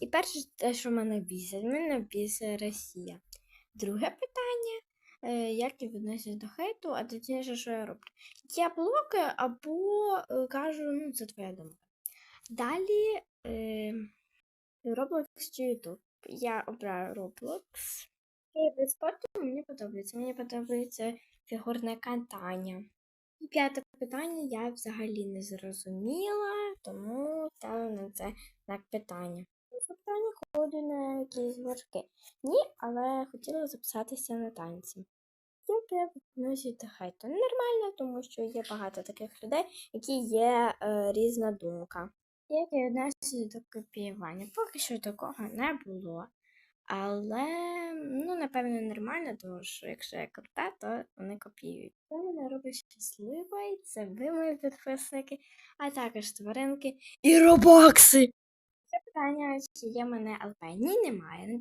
і перше, те, що мене бісить, мене бісить Росія. Друге питання, е, як я відношусь до хейту, а точніше, що я роблю. Я блокаю або е, кажу, ну, це твоя думка. Далі е, Roblox чи YouTube. Я обираю Roblox. І від спорту мені подобається. Мені подобається фігурне катання. І п'яте питання я взагалі не зрозуміла, тому ставлю на це знак питання. Питання ходу на якісь важкі. Ні, але хотіла записатися на танці. Як я відносять до хейту? Нормально, тому що є багато таких людей, які є е, різна думка. Як я відносять до копіювання? Поки що такого не було. Але, ну, напевно, нормально, тому що якщо я крута, то вони копіюють. Це мене робить щасливою, це ви мої підписники, а також тваринки і робокси. Питання, чи є в мене? Ні, немає.